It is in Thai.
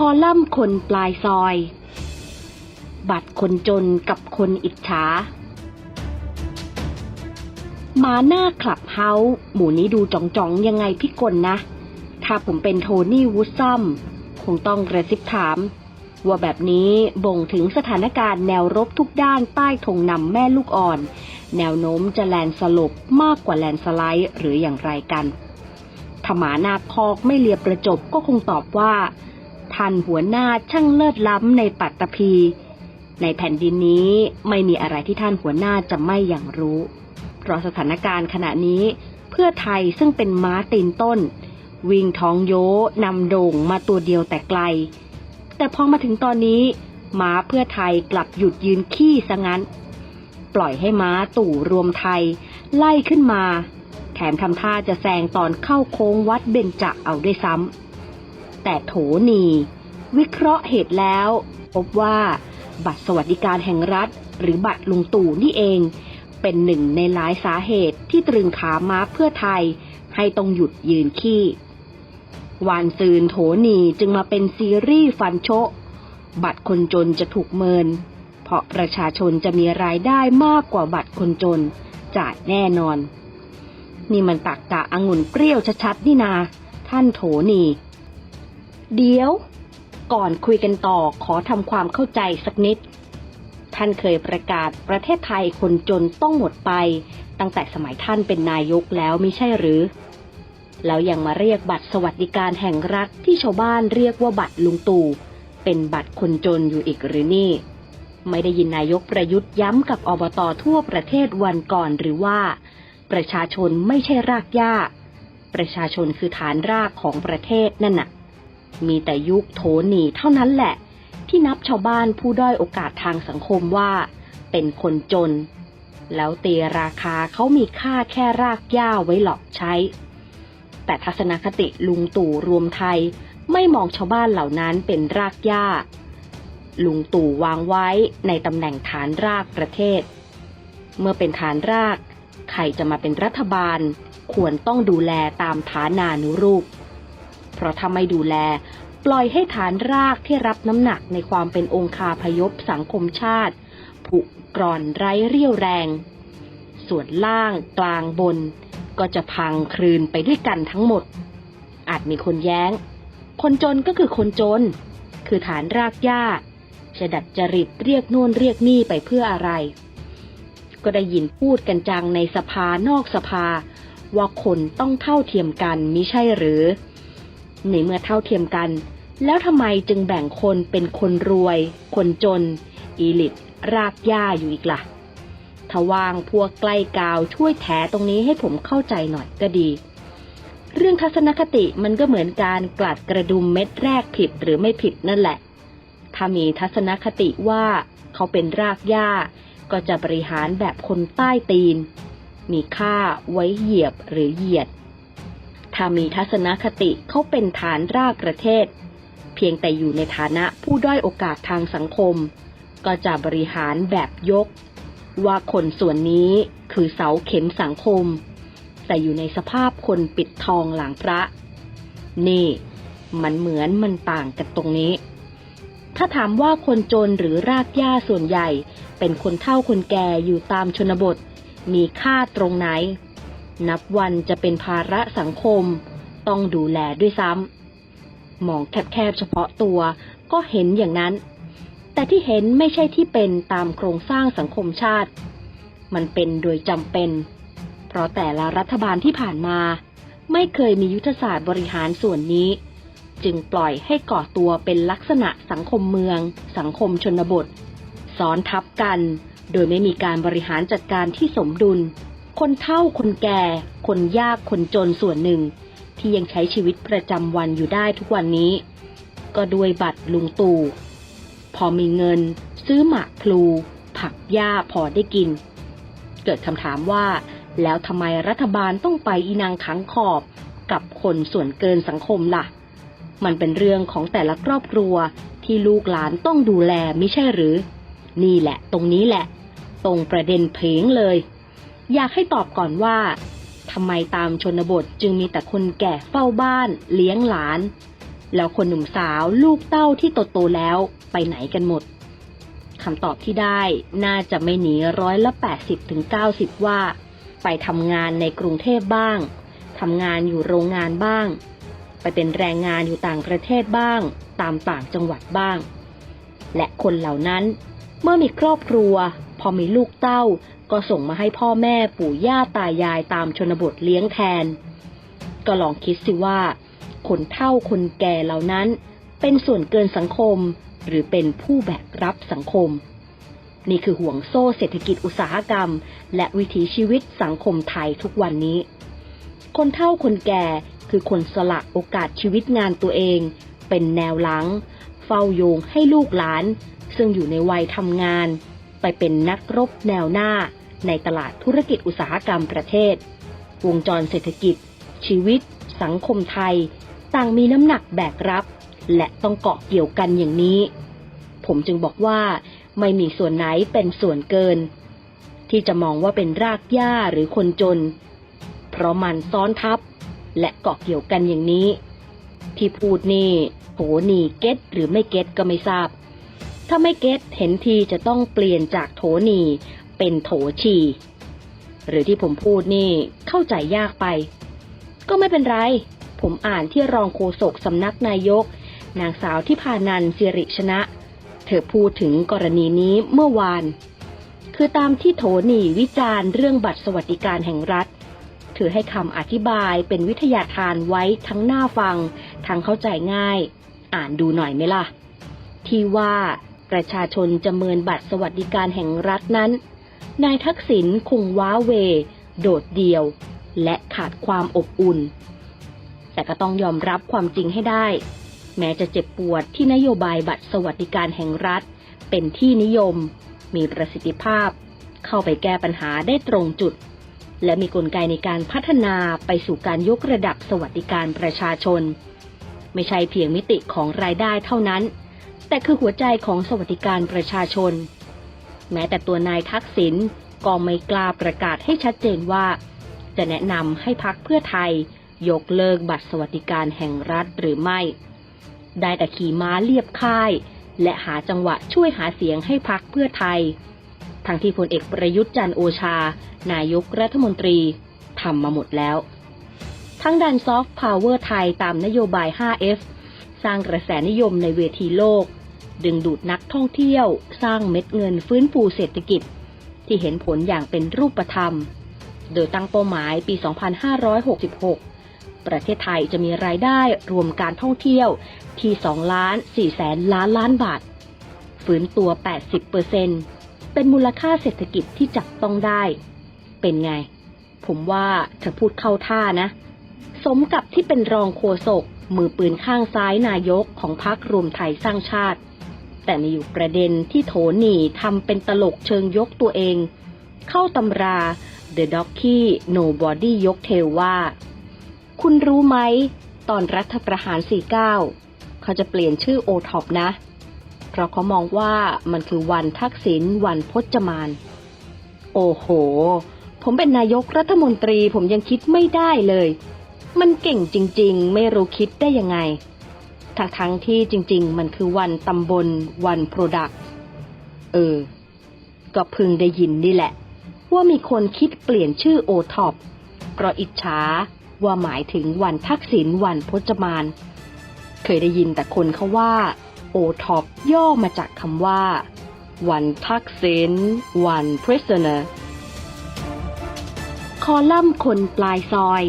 คอลัมน์คนปลายซอย บัตรคนจนกับคนอิจฉาหมาหน้าคลับเฮาส์หมูนี้ดูจ่องๆยังไงพี่กลนะ ถ้าผมเป็นโทนี่วูดซัมคงต้องกระซิบถาม ว่าแบบนี้บ่งถึงสถานการณ์แนวรบทุกด้านใต้ธงนำแม่ลูกอ่อน แนวโน้มจะแลนสลบมากกว่าแลนสไลด์หรืออย่างไรกันถ้าหมาหน้าคอกไม่เลียประจบก็คงตอบว่า ท่านหัวหน้าช่างเลิศล้ำในปัตตภี ในแผ่นดินนี้ไม่มีอะไรที่ท่านหัวหน้าจะไม่อย่างรู้ เพราะสถานการณ์ขณะนี้เพื่อไทยซึ่งเป็นม้าตีนต้น วิ่งท้องโยนำโด่งมาตัวเดียวแต่ไกล แต่พอมาถึงตอนนี้ ม้าเพื่อไทยกลับหยุดยืนขี้ซะงั้น ปล่อยให้ม้าตู่รวมไทย ไล่ขึ้นมาแถมทำท่าจะแซงตอนเข้าโค้งวัดเบญจเอาได้วยซ้ำ แต่โถนี วิเคราะห์เหตุแล้ว พบว่า บัตรสวัสดิการแห่งรัฐ หรือบัตรลุงตู่นี่เอง เป็นหนึ่งในหลายสาเหตุที่ตรึงขาม้าเพื่อไทย ให้ต้องหยุดยืนขี้วานซืนโถนีจึงมาเป็นซีรีส์ฟันโชบัตรคนจนจะถูกเมิน เพราะประชาชนจะมีรายได้มากกว่าบัตรคนจน จ่ายแน่นอน นี่มันตักกะองุ่นเปรี้ยวชัดๆนี่นา ท่านโถนี เดี๋ยว ก่อนคุยกันต่อขอทำความเข้าใจสักนิด ท่านเคยประกาศประเทศไทยคนจนต้องหมดไป ตั้งแต่สมัยท่านเป็นนายกแล้วไม่ใช่หรือ แล้วยังมาเรียกบัตรสวัสดิการแห่งรัฐที่ชาวบ้านเรียกว่าบัตรลุงตู่เป็นบัตรคนจนอยู่อีกหรือนี่ ไม่ได้ยินนายกประยุทธ์ย้ำกับอบตทั่วประเทศวันก่อนหรือว่า ประชาชนไม่ใช่รากหญ้า ประชาชนคือฐานรากของประเทศนั่นน่ะ มีแต่ยุคโถนีเท่านั้นแหละ ที่นับชาวบ้านผู้ด้อยโอกาสทางสังคมว่า เป็นคนจน แล้วเตียราคาเขามีค่าแค่รากหญ้าไว้หลอกใช้ แต่ทัศนคติลุงตู่รวมไทยไม่มองชาวบ้านเหล่านั้นเป็นรากหญ้า ลุงตู่วางไว้ในตำแหน่งฐานรากประเทศ เมื่อเป็นฐานราก ใครจะมาเป็นรัฐบาล ควรต้องดูแลตามฐานานุรูป เพราะถ้าไม่ดูแล ปล่อยให้ฐานรากที่รับน้ำหนักในความเป็นองคาพยพสังคมชาติ ผุกร่อนไร้เรี่ยวแรง ส่วนล่างกลางบน ก็จะพังคลืนไปด้วยกันทั้งหมด อาจมีคนแย้ง คนจนก็คือคนจน คือฐานรากหญ้าจะดัดจริตเรียกนู่นเรียกนี่ไปเพื่ออะไร ก็ได้ยินพูดกันจังในสภานอกสภา ว่าคนต้องเท่าเทียมกันมิใช่หรือ ในเมื่อเท่าเทียมกัน แล้วทำไมจึงแบ่งคนเป็นคนรวย คนจน อีลิตรากหญ้าอยู่อีกล่ะทวางพวกใกล้กาวช่วยแถตรงนี้ให้ผมเข้าใจหน่อยก็ดี เรื่องทัศนคติมันก็เหมือนการกลัดกระดุมเม็ดแรกผิดหรือไม่ผิดนั่นแหละ ถ้ามีทัศนคติว่าเขาเป็นรากหญ้า ก็จะบริหารแบบคนใต้ตีน มีค่าไว้เหยียบหรือเหยียด ถ้ามีทัศนคติเขาเป็นฐานรากประเทศ เพียงแต่อยู่ในฐานะผู้ด้อยโอกาสทางสังคม ก็จะบริหารแบบยก ว่าคนส่วนนี้คือเสาเข็มสังคม แต่อยู่ในสภาพคนปิดทองหลังพระ นี่ มันเหมือนมันต่างกันตรงนี้ ถ้าถามว่าคนจนหรือรากหญ้าส่วนใหญ่ เป็นคนเฒ่าคนแก่อยู่ตามชนบท มีค่าตรงไหน นับวันจะเป็นภาระสังคม ต้องดูแลด้วยซ้ำมองแคบๆเฉพาะตัวก็เห็นอย่างนั้น แต่ที่เห็นไม่ใช่ที่เป็นตามโครงสร้างสังคมชาติ มันเป็นโดยจำเป็น เพราะแต่ละรัฐบาลที่ผ่านมา ไม่เคยมียุทธศาสตร์บริหารส่วนนี้ จึงปล่อยให้ก่อตัวเป็นลักษณะสังคมเมือง สังคมชนบท ซ้อนทับกัน โดยไม่มีการบริหารจัดการที่สมดุล คนเฒ่าคนแก่ คนยากคนจนส่วนหนึ่ง ที่ยังใช้ชีวิตประจำวันอยู่ได้ทุกวันนี้ ก็ด้วยบัตรลุงตู่ พอมีเงิน ซื้อหมากพลู ผักหญ้าพอได้กิน เกิดคำถามว่า แล้วทำไมรัฐบาลต้องไปอีนางขังขอบกับคนส่วนเกินสังคมล่ะ มันเป็นเรื่องของแต่ละครอบครัวที่ลูกหลานต้องดูแลไม่ใช่หรือ นี่แหละ ตรงนี้แหละ ตรงประเด็นเพลงเลย อยากให้ตอบก่อนว่าทำไมตามชนบทจึงมีแต่คนแก่เฝ้าบ้าน เลี้ยงหลาน แล้วคนหนุ่มสาวลูกเต้าที่โตๆแล้วไปไหนกันหมดคำตอบที่ได้น่าจะไม่หนีร้อยละ 80ถึง90ว่า ไปทำงานในกรุงเทพบ้างทำงานอยู่โรงงานบ้าง ไปเป็นแรงงานอยู่ต่างประเทศบ้าง ตามต่างจังหวัดบ้าง และคนเหล่านั้น เมื่อมีครอบครัว พอมีลูกเต้า ก็ส่งมาให้พ่อแม่ปู่ย่าตายายตามชนบทเลี้ยงแทน ก็ลองคิดสิว่า คนเฒ่าคนแก่เหล่านั้น เป็นส่วนเกินสังคม หรือเป็นผู้แบกรับสังคม นี่คือห่วงโซ่เศรษฐกิจอุตสาหกรรม และวิถีชีวิตสังคมไทยทุกวันนี้ คนเฒ่าคนแก่คือคนสละโอกาสชีวิตงานตัวเอง เป็นแนวหลัง เฝ้าโยงให้ลูกหลาน ซึ่งอยู่ในวัยทำงาน ไปเป็นนักรบแนวหน้า ในตลาดธุรกิจอุตสาหกรรมประเทศ วงจรเศรษฐกิจ ชีวิต สังคมไทย ต่างมีน้ำหนักแบกรับ และต้องเกาะเกี่ยวกันอย่างนี้ ผมจึงบอกว่า ไม่มีส่วนไหนเป็นส่วนเกิน ที่จะมองว่าเป็นรากหญ้าหรือคนจน เพราะมันซ้อนทับ และเกาะเกี่ยวกันอย่างนี้ ที่พูดนี่โหนี่เก็ตหรือไม่เก็ตก็ไม่ทราบ ถ้าไม่เก็ตเห็นทีจะต้องเปลี่ยนจากโถนีเป็นโถชี หรือที่ผมพูดนี่เข้าใจยากไป ก็ไม่เป็นไร ผมอ่านที่รองโฆษกสำนักนายก นางสาวที่พานันสิริชนะ เธอพูดถึงกรณีนี้เมื่อวาน คือตามที่โถนีวิจารณ์เรื่องบัตรสวัสดิการแห่งรัฐถือให้คำอธิบายเป็นวิทยาทานไว้ทั้งหน้าฟัง ทั้งเข้าใจง่าย อ่านดูหน่อยไหมล่ะ ที่ว่า ประชาชนจะเมินบัตรสวัสดิการแห่งรัฐนั้น นายทักษิณคงว้าเว โดดเดี่ยว และขาดความอบอุ่น แต่ก็ต้องยอมรับความจริงให้ได้ แม้จะเจ็บปวดที่นโยบายบัตรสวัสดิการแห่งรัฐ เป็นที่นิยม มีประสิทธิภาพ เข้าไปแก้ปัญหาได้ตรงจุด และมีกลไกในการพัฒนาไปสู่การยกระดับสวัสดิการประชาชน ไม่ใช่เพียงมิติของรายได้เท่านั้น แต่คือหัวใจของสวัสดิการประชาชน แม้แต่ตัวนายทักษิณก็ไม่กล้าประกาศให้ชัดเจนว่า จะแนะนำให้พักเพื่อไทย ยกเลิกบัตรสวัสดิการแห่งรัฐหรือไม่ ได้แต่ขี่ม้าเลียบค่าย และหาจังหวะช่วยหาเสียงให้พักเพื่อไทย ทั้งที่พลเอกประยุทธ์จันโอชา นายกรัฐมนตรีทำมาหมดแล้ว ทั้งดันซอฟต์พาวเวอร์ไทยตามนโยบาย 5F สร้างกระแสนิยมในเวทีโลก ดึงดูดนักท่องเที่ยว สร้างเม็ดเงินฟื้นฟูเศรษฐกิจ ที่เห็นผลอย่างเป็นรูปธรรม โดยตั้งเป้าหมายปี 2566 ประเทศไทยจะมีรายได้รวมการท่องเที่ยวที่ 2 ล้าน4แสนล้านล้านบาท ฟื้นตัว 80%เป็นมูลค่าเศรษฐกิจที่จับต้องได้ เป็นไง ผมว่าเธอพูดเข้าท่านะ สมกับที่เป็นรองโฆษก มือปืนข้างซ้ายนายกของพรรครวมไทยสร้างชาติ แต่มีอยู่ประเด็นที่โถหนีทำเป็นตลกเชิงยกตัวเอง เข้าตำรา The d o c k y Nobody ยกเทวว่า คุณรู้ไหม ตอนรัฐประหาร 49 เขาจะเปลี่ยนชื่อโอท็อปนะ เพราะเขามองว่ามันคือวันทักษิณวันพจมาน โอ้โห ผมเป็นนายกรัฐมนตรีผมยังคิดไม่ได้เลย มันเก่งจริง ๆ ไม่รู้คิดได้ยังไง ทั้งทั้งๆที่จริง ๆ มันคือวันตำบลวันโปรดักเออ ก็พึงได้ยินนี่แหละ ว่ามีคนคิดเปลี่ยนชื่อโอท็อปเพราะอิจฉาว่าหมายถึงวันทักษิณวันพจมาน เคยได้ยินแต่คนเขาว่า โอท็อปย่อมาจากคำว่า วันทักษิณวัน prisoner คอลัมน์คนปลายซอย